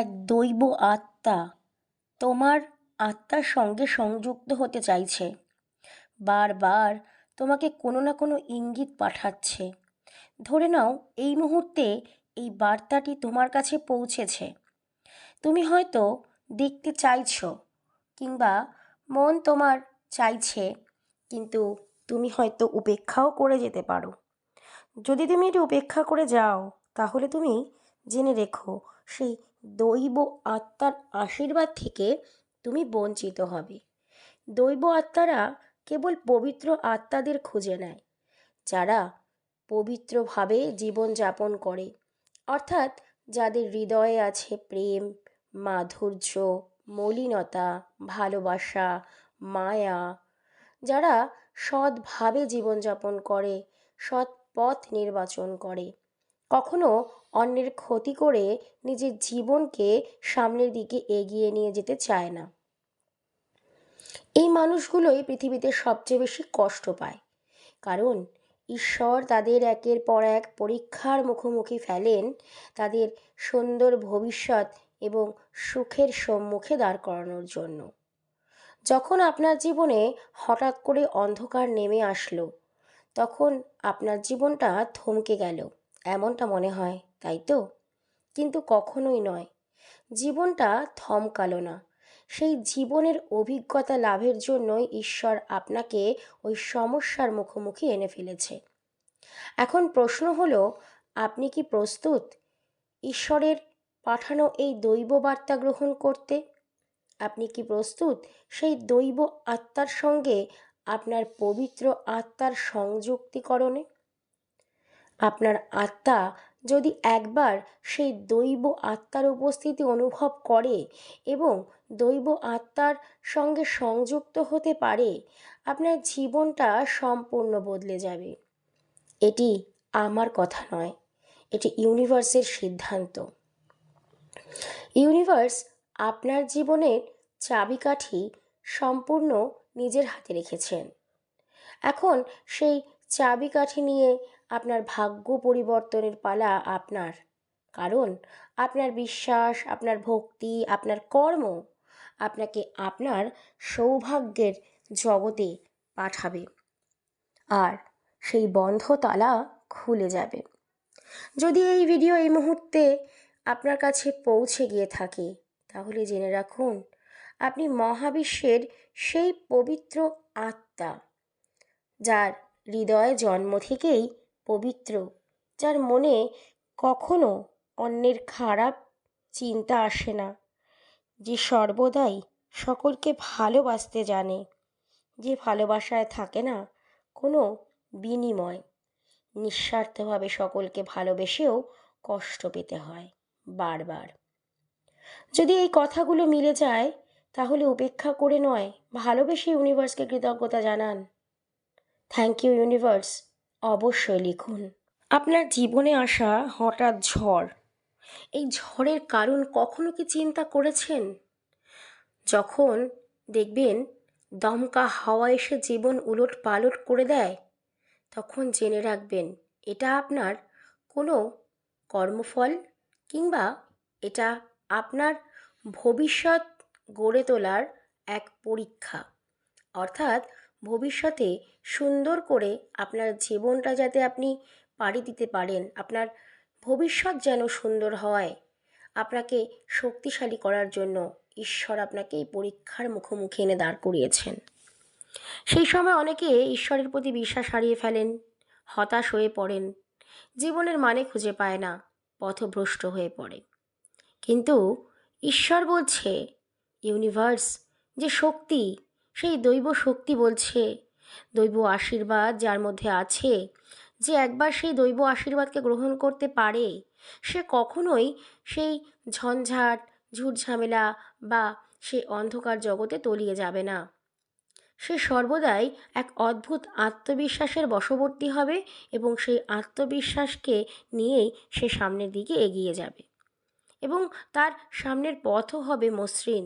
এক দৈব আত্মা তোমার আত্মার সঙ্গে সংযুক্ত হতে চাইছে। বারবার তোমাকে কোনো না কোনো ইঙ্গিত পাঠাচ্ছে। ধরে নাও, এই মুহূর্তে এই বার্তাটি তোমার কাছে পৌঁছেছে। তুমি হয়তো দেখতে চাইছো কিংবা মন তোমার চাইছে, কিন্তু তুমি হয়তো উপেক্ষাও করে যেতে পারো। যদি তুমি এটি উপেক্ষা করে যাও, তাহলে তুমি জেনে রেখো, সেই দৈব আত্মার আশীর্বাদ থেকে তুমি বঞ্চিত হবে। দৈব আত্মারা কেবল পবিত্র আত্মাদের খুঁজে নেয়, যারা পবিত্রভাবে জীবনযাপন করে, অর্থাৎ যাদের হৃদয়ে আছে প্রেম, মাধুর্য, মলিনতা, ভালোবাসা, মায়া, যারা সৎভাবে জীবনযাপন করে, সৎ পথ নির্বাচন করে। কখনো অন্যের ক্ষতি করে নিজের জীবনকে সামনের দিকে এগিয়ে নিয়ে যেতে চায় না। এই মানুষগুলোই পৃথিবীতে সবচেয়ে বেশি কষ্ট পায়। কারণ ঈশ্বর তাদের একের পর এক পরীক্ষার মুখোমুখি ফেলেন, তাদের সুন্দর ভবিষ্যৎ এবং সুখের সম্মুখে দাঁড় করানোর জন্য। যখন আপনার জীবনে হঠাৎ করে অন্ধকার নেমে আসলো, তখন আপনার জীবনটা থমকে গেল। এমনটা মনে হয়, তাই তো? কিন্তু কখনোই নয়। জীবনটা থমকালো না। সেই জীবনের অভিজ্ঞতা লাভের জন্যই ঈশ্বর আপনাকে ওই সমস্যার মুখোমুখি এনে ফেলেছে। এখন প্রশ্ন হলো, আপনি কি প্রস্তুত? ঈশ্বরের পাঠানো এই দৈব বার্তা গ্রহণ করতে? আপনি কি প্রস্তুত? সেই দৈব আত্মার সঙ্গে আপনার পবিত্র আত্মার সংযুক্তিকরণে? আপনার আত্মা যদি একবার সেই দৈব আত্মার উপস্থিতি অনুভব করে এবং দৈব আত্মার সঙ্গে সংযুক্ত হতে পারে, আপনার জীবনটা সম্পূর্ণ বদলে যাবে। এটি আমার কথা নয়, এটি ইউনিভার্সের সিদ্ধান্ত। ইউনিভার্স আপনার জীবনের চাবিকাঠি সম্পূর্ণ নিজের হাতে রেখেছেন। এখন সেই চাবিকাঠি নিয়ে আপনার ভাগ্য পরিবর্তনের পালা আপনার। কারণ আপনার বিশ্বাস, আপনার ভক্তি, আপনার কর্ম আপনাকে আপনার সৌভাগ্যের জগতে পাঠাবে। আর সেই বন্ধ তালা খুলে যাবে। যদি এই ভিডিও এই মুহূর্তে আপনার কাছে পৌঁছে গিয়ে থাকে, তাহলে জেনে রাখুন, আপনি মহাবিশ্বের সেই পবিত্র আত্মা, যার হৃদয়ে জন্ম থেকেই পবিত্র, যার মনে কখনো অন্যের খারাপ চিন্তা আসে না, যে সর্বদাই সকলকে ভালোবাসতে জানে, যে ভালোবাসায় থাকে না কোনো বিনিময়। নিঃস্বার্থভাবে সকলকে ভালোবেসেও কষ্ট পেতে হয় বারবার। যদি এই কথাগুলো মিলে যায়, তাহলে উপেক্ষা করে নয়, ভালোবেসে ইউনিভার্সকে কৃতজ্ঞতা জানান। Thank you universe. অবশ্যই লিখুন। আপনার জীবনে আসা হঠাৎ ঝড়, এই ঝড়ের কারণ কখনো কি চিন্তা করেছেন? যখন দেখবেন দমকা হাওয়া এসে জীবন উলট পালট করে দেয়, তখন জেনে রাখবেন এটা আপনার কোনো কর্মফল কিংবা এটা আপনার ভবিষ্যৎ গড়ে তোলার এক পরীক্ষা। অর্থাৎ ভবিষ্যতে সুন্দর করে আপনার জীবনটা যাতে আপনি পাড়ি দিতে পারেন, আপনার ভবিষ্যৎ যেন সুন্দর হয় আপনাকে শক্তিশালী করার জন্য ঈশ্বর আপনাকে এই পরীক্ষার মুখোমুখি এনে দাঁড় করিয়েছেন। সেই সময় অনেকে ঈশ্বরের প্রতি বিশ্বাস হারিয়ে ফেলেন, হতাশ হয়ে পড়েন, জীবনের মানে খুঁজে পায় না, পথভ্রষ্ট হয়ে পড়ে। কিন্তু ঈশ্বর বলছে, ইউনিভার্স, যে শক্তি সেই দৈব শক্তি বলছে, দৈব আশীর্বাদ যার মধ্যে আছে যে একবার সেই দৈব আশীর্বাদকে গ্রহণ করতে পারে, সে কখনোই সেই ঝঞ্ঝাট ঝুটঝামেলা বা সেই অন্ধকার জগতে তলিয়ে যাবে না। সে সর্বদাই এক অদ্ভুত আত্মবিশ্বাসের বশবর্তী হবে এবং সেই আত্মবিশ্বাসকে নিয়েই সে সামনের দিকে এগিয়ে যাবে এবং তার সামনের পথও হবে মসৃণ।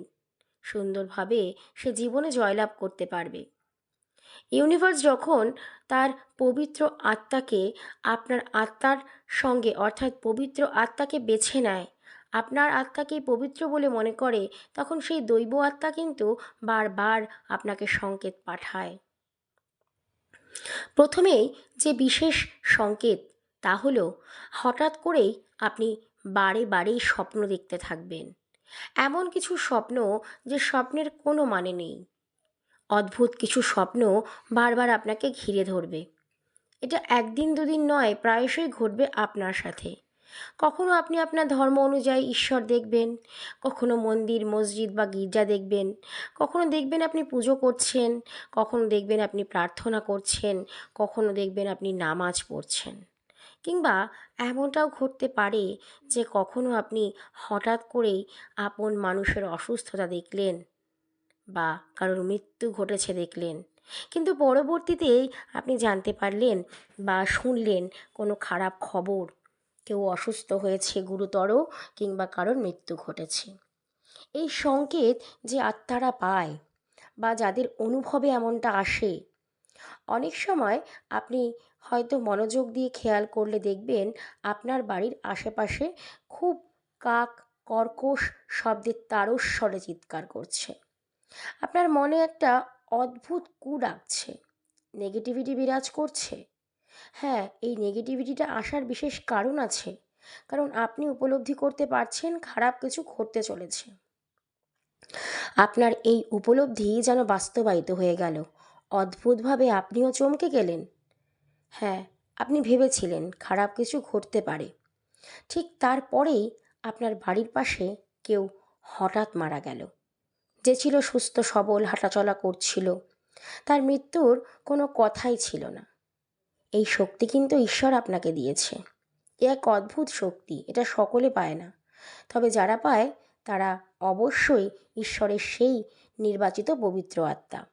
সুন্দরভাবে সে জীবনে জয়লাভ করতে পারবে। ইউনিভার্স যখন তার পবিত্র আত্মাকে আপনার আত্মার সঙ্গে, অর্থাৎ পবিত্র আত্মাকে বেছে নেয়, আপনার আত্মাকেই পবিত্র বলে মনে করে, তখন সেই দৈব আত্মা কিন্তু বারবার আপনাকে সংকেত পাঠায়। প্রথমেই যে বিশেষ সংকেত, তা হলো হঠাৎ করেই আপনি বারে বারেই স্বপ্ন দেখতে থাকবেন। এমন কিছু স্বপ্ন যে স্বপ্নের কোনো মানে নেই। অদ্ভুত কিছু স্বপ্ন বারবার আপনাকে ঘিরে ধরবে। এটা একদিন দুদিন নয়, প্রায়শই ঘটবে আপনার সাথে। কখনো আপনি আপনার ধর্ম অনুযায়ী ঈশ্বর দেখবেন, কখনো মন্দির, মসজিদ বা গির্জা দেখবেন, কখনো দেখবেন আপনি পুজো করছেন, কখনো দেখবেন আপনি প্রার্থনা করছেন, কখনো দেখবেন আপনি নামাজ পড়ছেন। কিংবা এমনটাও ঘটতে পারে যে কখনো আপনি হঠাৎ করেই আপন মানুষের অসুস্থতা দেখলেন বা কারোর মৃত্যু ঘটেছে দেখলেন। কিন্তু পরবর্তীতে আপনি জানতে পারলেন বা শুনলেন কোনো খারাপ খবর, কেউ অসুস্থ হয়েছে গুরুতর কিংবা কারোর মৃত্যু ঘটেছে। এই সংকেত যে আত্মারা পায় বা যাদের অনুভবে এমনটা আসে অনেক সময় আপনি হয়তো মনোযোগ দিয়ে খেয়াল করলে দেখবেন আপনার বাড়ির আশেপাশে খুব কাক, কর্কশ শব্দের তারস্বরে চিৎকার করছে। আপনার মনে একটা অদ্ভুত কু ডাকছে। নেগেটিভিটি বিরাজ করছে। হ্যাঁ এই নেগেটিভিটিটা আসার বিশেষ কারণ আছে, কারণ আপনি উপলব্ধি করতে পারছেন খারাপ কিছু ঘটতে চলেছে। আপনার এই উপলব্ধি যেন বাস্তবায়িত হয়ে গেল। অদ্ভুতভাবে আপনিও চমকে গেলেন? হ্যাঁ আপনি ভেবেছিলেন খারাপ কিছু ঘটতে পারে। ঠিক তারপরেই আপনার বাড়ির পাশে কেউ হঠাৎ মারা গেল। যে ছিল সুস্থ, সবল, হাঁটাচলা করছিল। তার মৃত্যুর কোনো কথাই ছিল না। এই শক্তি কিন্তু ঈশ্বর আপনাকে দিয়েছে। এ এক অদ্ভুত শক্তি, এটা সকলে পায় না। তবে যারা পায়, তারা অবশ্যই ঈশ্বরের সেই নির্বাচিত পবিত্র আত্মা।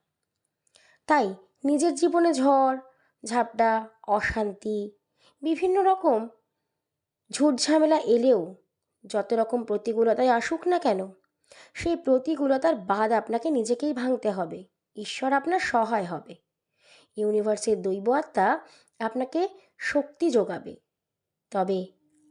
তাই নিজের জীবনে ঝড়, ঝাপটা, অশান্তি, বিভিন্ন রকম ঝুটঝামেলা এলেও যত রকম প্রতিকূলতায় আসুক না কেন, সেই প্রতিকূলতার বাদ আপনাকে নিজেকেই ভাঙতে হবে। ঈশ্বর আপনার সহায় হবে। ইউনিভার্সের দৈব আত্মা আপনাকে শক্তি যোগাবে। তবে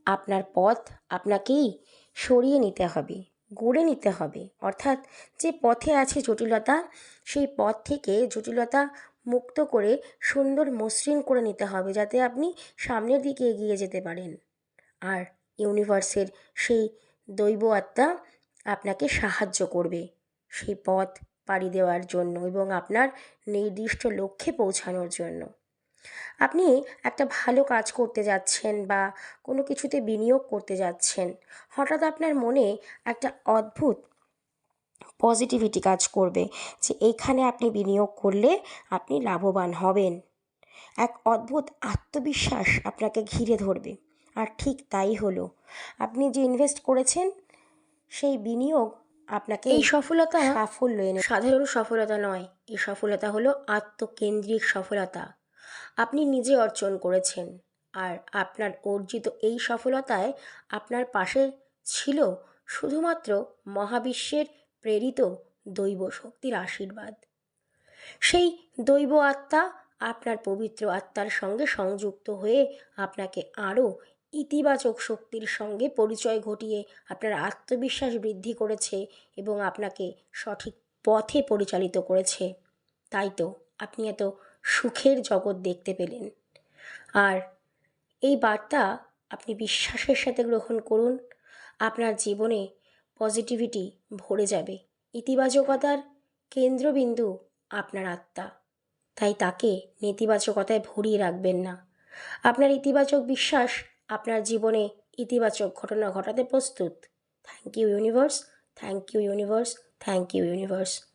আপনার পথ আপনাকেই সরিয়ে নিতে হবে। গড়ে নিতে হবে। অর্থাৎ যে পথে আছে জটিলতা, সেই পথ থেকে জটিলতা মুক্ত করে সুন্দর মসৃণ করে নিতে হবে যাতে আপনি সামনের দিকে এগিয়ে যেতে পারেন। আর ইউনিভার্সের সেই দৈব আত্মা আপনাকে সাহায্য করবে সেই পথ পাড়ি দেওয়ার জন্য এবং আপনার নির্দিষ্ট লক্ষ্যে পৌঁছানোর জন্য। আপনি একটা ভালো কাজ করতে যাচ্ছেন বা কোনো কিছুতে বিনিয়োগ করতে যাচ্ছেন হঠাৎ আপনার মনে একটা অদ্ভুত পজিটিভিটি কাজ করবে যে এইখানে আপনি বিনিয়োগ করলে আপনি লাভবান হবেন। এক অদ্ভুত আত্মবিশ্বাস আপনাকে ঘিরে ধরবে। আর ঠিক তাই হলো। আপনি যে ইনভেস্ট করেছেন সেই বিনিয়োগ আপনাকে এই সফলতা সাফল্য এনে সাধারণ সফলতা নয় এই সফলতা হলো আত্মকেন্দ্রিক সফলতা। আপনি নিজে অর্জন করেছেন। আর আপনার অর্জিত এই সফলতায় আপনার পাশে ছিল শুধুমাত্র মহাবিশ্বের প্রেরিত দৈব শক্তির আশীর্বাদ। সেই দৈব আত্মা আপনার পবিত্র আত্মার সঙ্গে সংযুক্ত হয়ে আপনাকে আরও ইতিবাচক শক্তির সঙ্গে পরিচয় ঘটিয়ে আপনার আত্মবিশ্বাস বৃদ্ধি করেছে এবং আপনাকে সঠিক পথে পরিচালিত করেছে। তাই তো, আপনি এত সুখের জগৎ দেখতে পেলেন। আর এই বার্তা আপনি বিশ্বাসের সাথে গ্রহণ করুন, আপনার জীবনে পজিটিভিটি ভরে যাবে। ইতিবাচকতার কেন্দ্রবিন্দু আপনার আত্মা। তাই তাকে নেতিবাচকতায় ভরিয়ে রাখবেন না। আপনার ইতিবাচক বিশ্বাস আপনার জীবনে ইতিবাচক ঘটনা ঘটাতে প্রস্তুত। Thank you universe thank you universe thank you universe